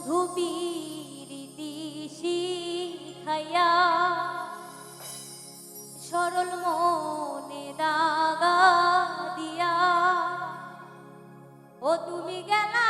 বন্ধু বীরীতি শিখাইয়া সরল মনে দাগা দিয়া। ও তুমি গেলা